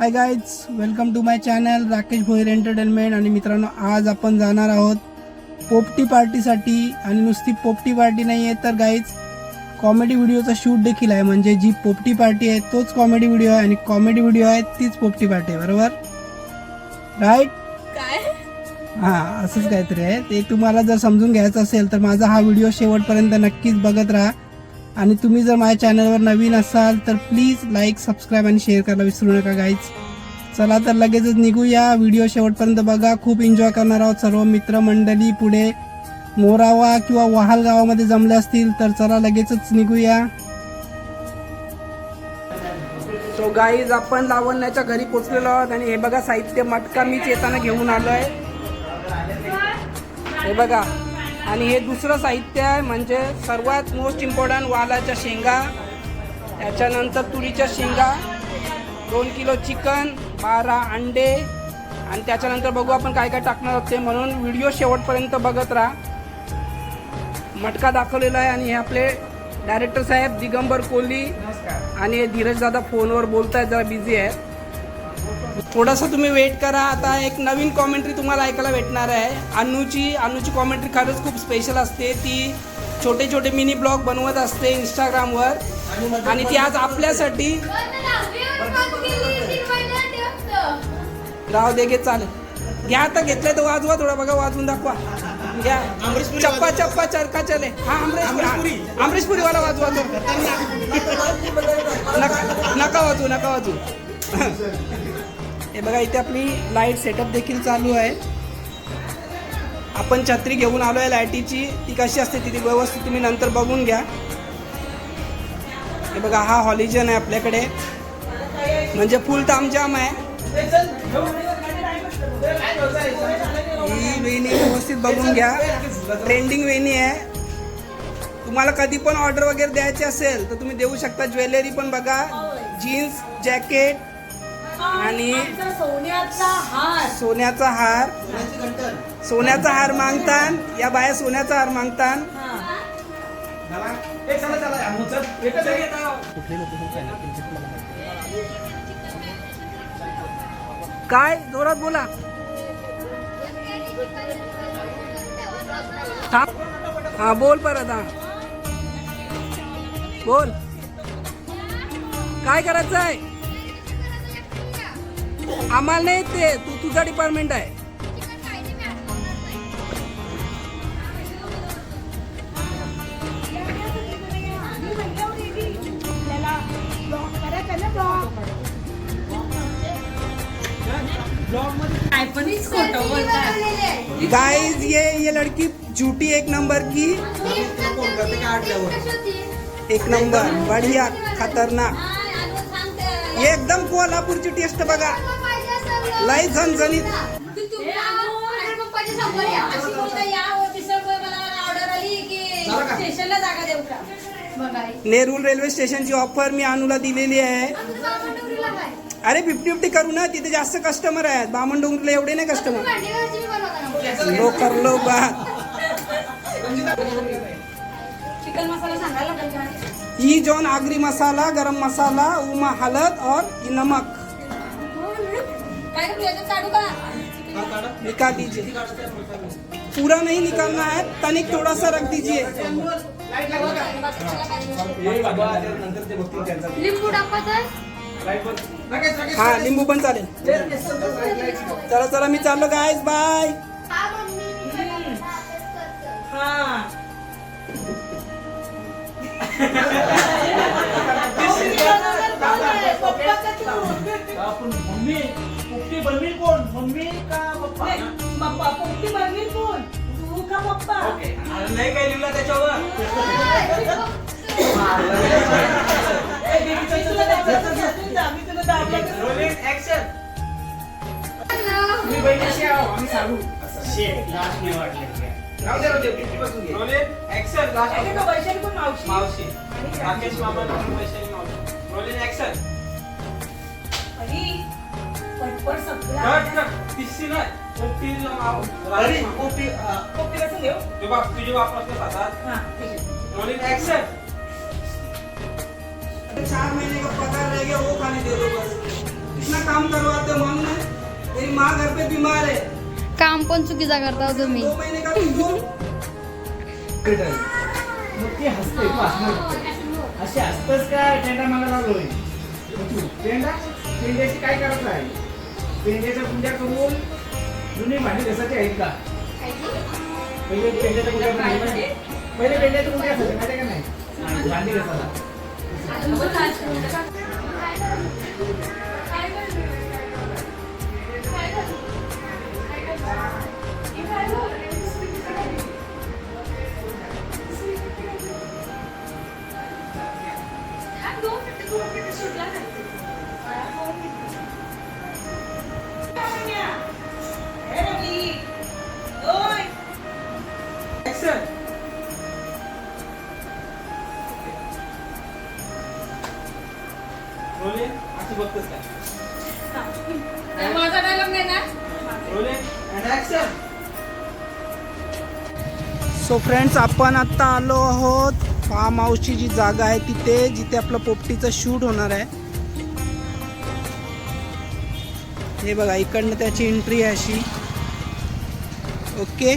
Hi guys welcome to my channel Rakesh Bhoir entertainment आणि मित्रांनो आज आपण जाणार आहोत पोपटी पार्टीसाठी. आणि नुसती पोपटी पार्टी नाही आहे तर गाईज कॉमेडी व्हिडिओचा शूट देखील आहे. म्हणजे जी पोपटी पार्टी आहे तोच कॉमेडी व्हिडिओ आहे. आणि कॉमेडी व्हिडिओ आहे तीच पोपटी पार्टी आहे बरोबर? राईट काय? हां असंच काहीतरी आहे. ते तुम्हाला जर समजून घ्यायचं असेल तर माझा हा व्हिडिओ शेवटपर्यंत नक्कीच बघत राहा. आणि तुम्ही जर माझ्या चॅनलवर नवीन असाल तर प्लीज लाईक सबस्क्राईब आणि शेअर करायला विसरू नका गाईज चला तर लगेचच निघूया. व्हिडिओ शेवटपर्यंत बघा. खूप एन्जॉय करणार आहोत सर्व मित्रमंडळी पुढे. मोरावा किंवा वहाल गावामध्ये जमले असतील तर चला लगेचच निघूया. सो गाईज आपण लावण्याच्या घरी पोचलेलो आहोत आणि हे बघा साहित्य मटका मीच येताना घेऊन आलो आहे हे बघा. आणि हे दुसरं साहित्य आहे म्हणजे सर्वात मोस्ट इम्पॉर्टंट वालाच्या शेंगा त्याच्यानंतर तुरीच्या शेंगा दोन किलो चिकन बारा अंडे आणि त्याच्यानंतर बघू आपण काय काय टाकणार आहोत ते म्हणून व्हिडिओ शेवटपर्यंत बघत राहा. मटका दाखवलेला आहे आणि हे आपले डायरेक्टर साहेब दिगंबर कोहली आणि हे धीरज दादा फोनवर बोलतायत जरा बिझी आहेत. थोडासा तुम्ही वेट करा. आता एक नवीन कॉमेंट्री तुम्हाला ऐकायला भेटणार आहे. अन्नूची अन्नूची कॉमेंट्री खरंच खूप स्पेशल असते. ती छोटे छोटे मिनी ब्लॉग बनवत असते इंस्टाग्रामवर आणि ती आज आपल्यासाठी राव दे घे चालेल. घ्या आता घेतलंय तर वाजवा थोडा बघा वाजवून दाखवा. घ्या. चप्पा चप्पा चरका चले? हा अमरीशपुरी अमरीशपुरीवाला वाजवा तो. नका नका वाजू नका वाजू हे बघा इथे आपली लाइट सेटअप देखील चालू आहे. आपण छत्री घेऊन आलो आहे लाईटीची ती कशी असते ती व्यवस्थित तुम्ही नंतर बघून घ्या. हे बघा हा हॉलिजन आहे आपल्याकडे. म्हणजे फुल तामजाम आहे. ही वेणी व्यवस्थित बघून घ्या. ट्रेंडिंग वेणी आहे. तुम्हाला कधी पण ऑर्डर वगैरे द्यायची असेल तर तुम्ही देऊ शकता. ज्वेलरी पण बघा. जीन्स जॅकेट आणि सोन्याचा हार. सोन्याचा हार. सोन्याचा हार मागतान. या बाया सोन्याचा हार मागतान. काय? जोरात बोला. हा बोल परत हा. बोल. काय करायचं आहे आम्हाला नाही ते तू तुझा डिपार्टमेंट आहे. गाइस ये ये लड़की झूठी एक नंबर की। एक नंबर बढ़िया खतरनाक। ये एकदम कोल्हापूरची टेस्ट बघा। लय झणझणीत. नेरूळ रेल्वे स्टेशनची ऑफर मी अनुला दिलेली आहे. अरे फिफ्टी फिफ्टी करू ना तिथे जास्त कस्टमर आहेत. बामणडोंगरीला एवढे नाही कस्टमर लो कर लो बात चिकन मसाला सांगायला लागेल का ई जॉन आगरी मसाला गरम मसाला उमा हलद और नमक. निकाल दीजिए। पूरा नहीं निकालना है तनिक थोड़ा सा रख दीजिए। हा? लिंबू पण चालेल चला चला मी चाललो गायस बाय आपण मम्मी। पोपटी बनवील कोण? मम्मी का पप्पा? पप्पा पोपटी बनवील कोण? तू का पप्पा? ओके अरे नाही काय लिहिलं त्याच्यावर. ए, बेबी, मी तुला दाबलं तर तू जा, मी तुला दाबलं तर- रोलिंग ऍक्शन तुम्ही बहिणीशी आहो. आम्ही सांगू. लास्ट राहू दे राहू दे fifty पासून घे. रोलिंग ऍक्शन लास्ट का, वैशाली पण मावशी. मावशी. राकेश मामा वैशाली मावशी. रोलिंग ऍक्शन अरे, तुझे हा चार महीने का पगार रह गया वो खाली दे दो बस। इतना काम करवाते हो है तेरी माँ घर पे बीमार है। काम पण चुकीचा करता हो तुम्ही. दो महीने का तुझको मग ती हसते तू हसणार फक्त. अशी हसतच काय? टेंडा मग तू टेंडा टेंड्याची काय करत आहे टेंड्याच्या पूजा करून जुनी भांडी घसायची आहेत का? पहिले पेंड्याच्या पूजा नाही ना. पहिले पेंड्याच्या पूजा असायच्या माहिती आहे का नाही? भांडी घसायला. फ्रेंड्स आपण आत्ता आलो आहोत फार्म हाऊसची जी जागा आहे तिथे जिथे आपलं पोपटीचं शूट होणार आहे. हे बघा इकडनं त्याची एंट्री आहे अशी. ओके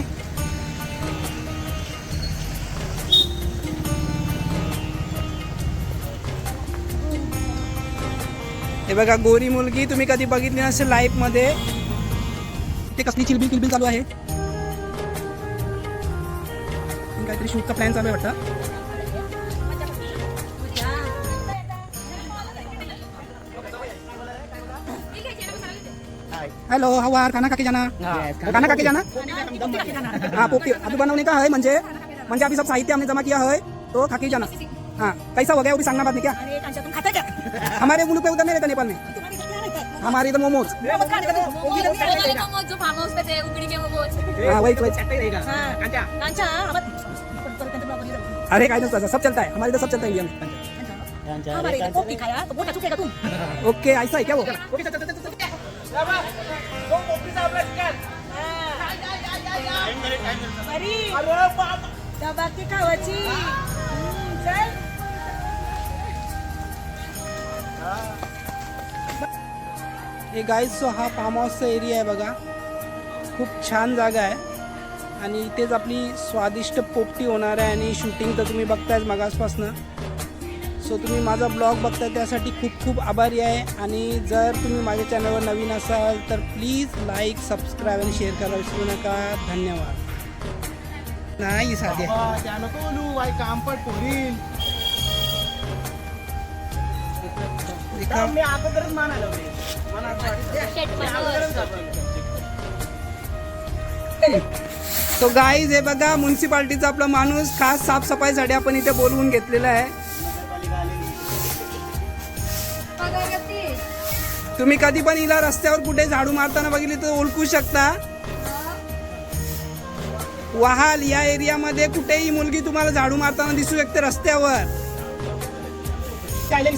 हे बघा गोरी मुलगी तुम्ही कधी बघितली नसेल लाईफमध्ये ते कसली चिलबिल किलबिल चालू आहे? काहीतरी शूटचा प्लॅन चालू आहे वाटतं. हेलो हाउ आर खाना खाके जाना. खाना खाके जाना? हाँ पोपटी अभी बनवने का है म्हणजे? म्हणजे अभी सब साहित्य हमने जमा किया है तो खाके जाना. हाँ कैसा हो गया वो भी सांगना बाद में क्या? अरे कांचा तुम खाता क्या हमारे मुल्क पे उधर नहीं रहता नेपाल में. है हमारे इधर है मोमोज हाँ वही वही. अरे काय नसतं सब चलता है। हमारे इधर सब चलता है इंडिया में हमारे इधर तो मोटा चुकेगा तुम ओके ऐसा है क्या वो? खावाची चल हे गाईज सो हा फार्म हाऊसचा एरिया आहे बघा खूप छान जागा आहे आणि इथेच आपली स्वादिष्ट पोपटी होणार आहे आणि शूटिंग तर तुम्ही बघतायच मगासपासनं. सो तुम्ही माझा ब्लॉग बघताय त्यासाठी खूप खूप आभारी आहे. आणि जर तुम्ही माझ्या चॅनलवर नवीन असाल तर प्लीज लाईक सबस्क्राईब आणि शेअर करायला विसरू नका. धन्यवाद. नाही साध्या. बाबा, त्या नको बोलू आई कामपट पोरील रिकाम. मी अगोदरच मानायला मला. सो गाईज हे बघा म्युन्सिपाल्टीचा आपला माणूस खास साफसफाईसाठी आपण इथे बोलवून घेतलेला आहे. तुम्ही कधी पण हिला रस्त्यावर कुठे झाडू मारताना बघितली तर ओळखू शकता. वहाल या एरियामध्ये कुठेही मुलगी तुम्हाला झाडू मारताना दिसू शकते रस्त्यावर. शायनिंग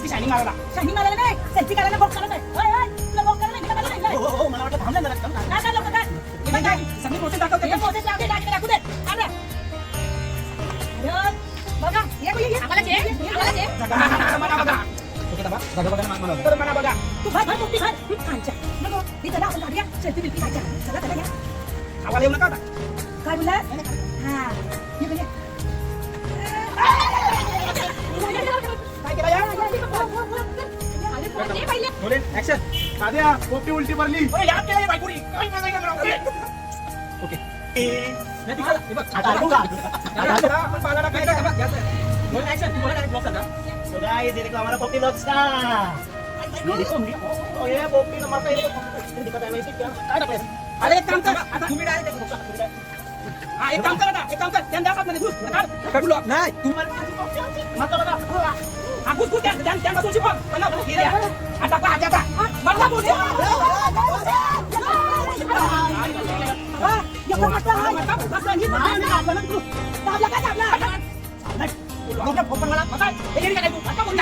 तू भर, भर, पोपटी भर. हं, खायच्या. नको, इथं ना, आपण काढूया. सेल्फी बिल्फी काढच्या. चला, चला, या. काय बोलला हा ये बघ, ये. काय केलं या? पोपटी उलटी पडली ओके? नाही, तिकडं, हे बघ, आता दाखवू का? आता जरा आपण बाळाला काय काय बघ, याचं आहे. बोल, action, तू बोला direct block करता. So guys, ये देखो हमारा पोपटी लॉक्स का ये देखो ओ ये पोपटी नंबर पे ये देखो दिखा है वैसे क्या काय टाकले अरे एक काम कर आता तुम्ही डायरेक्ट हा एक काम कर आता एक काम कर त्यांना दाखवमध्ये घुस काढ काढ block. नाही मत बघा हा घुस घुस त्या त्या त्या तुझी बघ पन्ना बघ हे आता मला हा, कोण?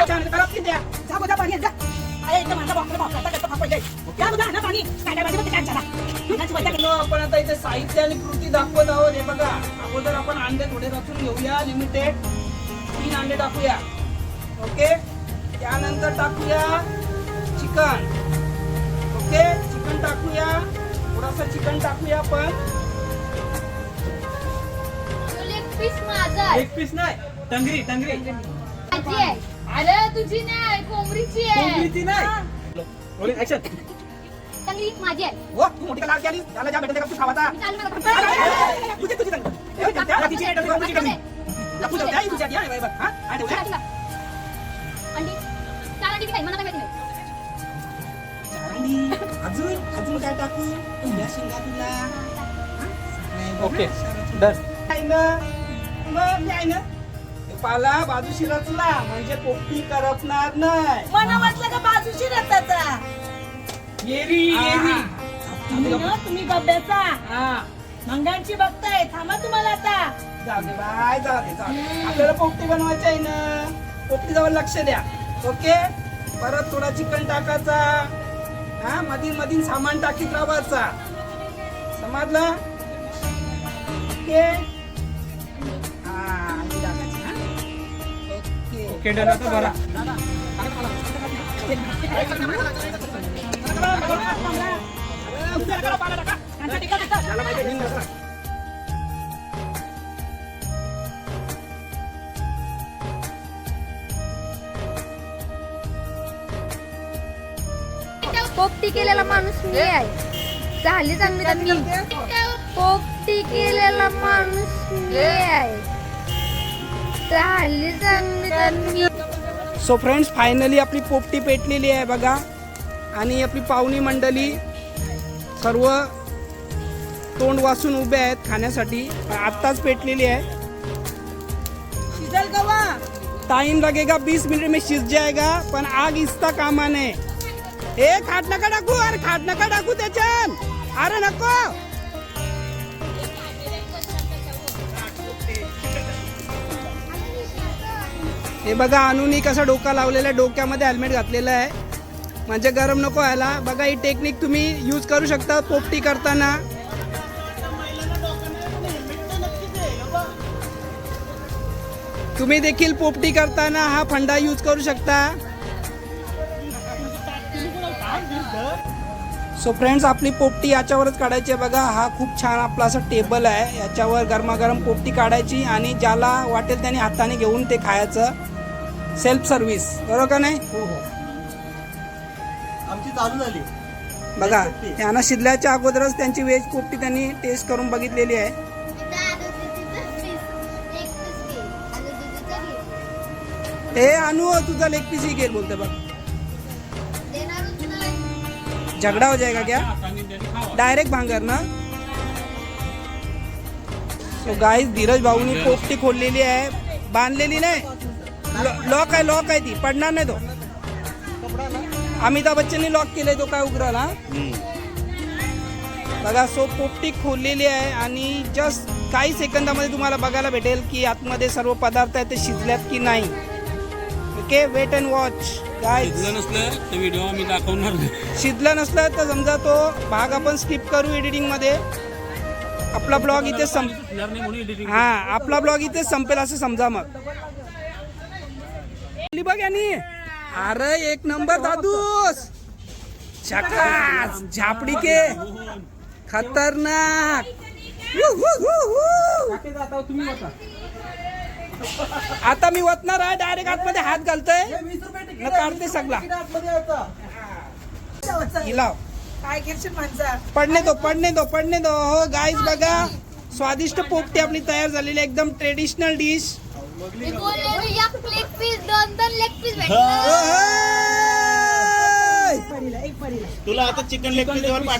जा बघा पाणी जा. अरे, इथं माझा. आता फापड जाईल. बघा, पाणी. काय काय काय चला. आपण आता साहित्य आणि कृती दाखवत आहोत हे बघा अगोदर आपण अंडे थोडे रचून घेऊया लिमिटेड तीन अंडे टाकूया ओके त्यानंतर टाकूया चिकन ओके चिकन टाकूया थोडासा चिकन टाकूया पण लेग पीस माझा आहे. एक पीस नाही टंगरी टंगरी. माझी आहे. अरे तुझी नाही कोंबडीची आहे. कोंबडीची नाही. रोलिंग ऍक्शन चांगली माझी आहे. हो तू मोठी लाल आली त्याला ज्या भेटते का तू खावाचा चाल मला तुझी तुझी चांगली. ए, त्या तिची आहे, त्या तिची कमी. लपू जाऊ द्या, ही तुझी आहे, हा, बरोबर. हा? हा, ठेवूया. अंडी. चार अंडी काय मला काय माहिती नाही आणि अजून अजून काय टाकू? या शेंगा तुला. Okay done. आहे ना? मग मी आहे ना? पाला बाजूशी रचला म्हणजे पोपटी करपणार नाही. मला वाटलं का बाजूची रथाचा येरी येरी. तुम्ही ना तुम्ही गब्याचा हा. मंगांची बघताय थांबा तुम्हाला आता. जाऊ दे बाय जाऊ दे जाऊ दे. आपल्याला पोपटी बनवायची आहे ना. पोपटी जवळ लक्ष द्या. ओके? परत थोडा चिकन टाकायचा. हा मधीन मधीन सामान टाकीत राहायचा. समजलं? ओके? बरा. पोपटी केलेला माणूस मी आहे. झाली चांगली तर मी पोपटी केलेला माणूस मी आहे. मी सो फ्रेंड्स फायनली आपली पोपटी पेटलेली आहे बघा. आणि आपली पाहुणी मंडळी सर्व तोंड वासून उभे आहेत खाण्यासाठी. आत्ताच पेटलेली आहे. शिजल गवा टाइम लगेगा बीस मिनट में शिज जाएगा पण आग इसता कामा नये ए खाट नका टाकू अरे खाट नका टाकू त्याच्यात. अरे नको. हे बघा अनुनी कसं डोका लावलेला आहे डोक्यामध्ये हेल्मेट घातलेलं आहे. म्हणजे गरम नको व्हायला. बघा ही टेक्निक तुम्ही यूज करू शकता पोपटी करताना. तुम्ही देखील पोपटी करताना हा फंडा यूज करू शकता. सो फ्रेंड्स आपली पोपटी याच्यावरच काढायची आहे. बघा हा खूप छान आपला असं टेबल आहे. याच्यावर गरमागरम पोपटी काढायची आणि ज्याला वाटेल त्याने हाताने घेऊन ते खायचं. सेल्फ सर्व्हिस बरोबर का नाही? हो हो. आमची चालू झाली. बघा यांना शिजल्याच्या अगोदरच त्यांची व्हेज पोपटी त्यांनी टेस्ट करून बघितलेली आहे. ए अनु तुझा लेग पीस ही घेईल बोलते बघ. झगड़ा हो जाएगा क्या? डायरेक्ट भांगर ना? सो गाईज धीरज भाऊनी पोपटी खोललेली आहे. बांधलेली नाही. लॉक आहे लॉक आहे ती. पडणार नाही तो. अमिताभ बच्चननी लॉक केलंय तो काय उघडाल हा? बघा सो पोपटी खोललेली आहे आणि जस्ट काही सेकंदामध्ये तुम्हाला बघायला भेटेल की आतमध्ये सर्व पदार्थ आहेत ते शिजल्यात की नाही. Okay wait and watch guys शिजलं नसलं तर व्हिडिओ आम्ही दाखवणार नाही. शिजलं नसलं तर समजा तो भाग आपण स्किप करू एडिटिंगमध्ये. आपला ब्लॉग इथे संप हा आपला ब्लॉग इथे संपेल असं समजा मग. बघ यांनी. अरे एक नंबर दादूस. झकास झापडी के. खतरनाक. आता मी वतणार आहे डायरेक्ट आतमध्ये हात घालतोय. न काढते सगळा. हिलाव पडणे दो पडणे दो पडणे दो. हो गाईज बघा. स्वादिष्ट पोपटी आपली तयार झालेली एकदम ट्रेडिशनल डिश मी बोलले एक लेग पीस दोन दोन लेग पीस हो, परीला एक परीला. तुला आता चिकन लेग पीस पाठवा.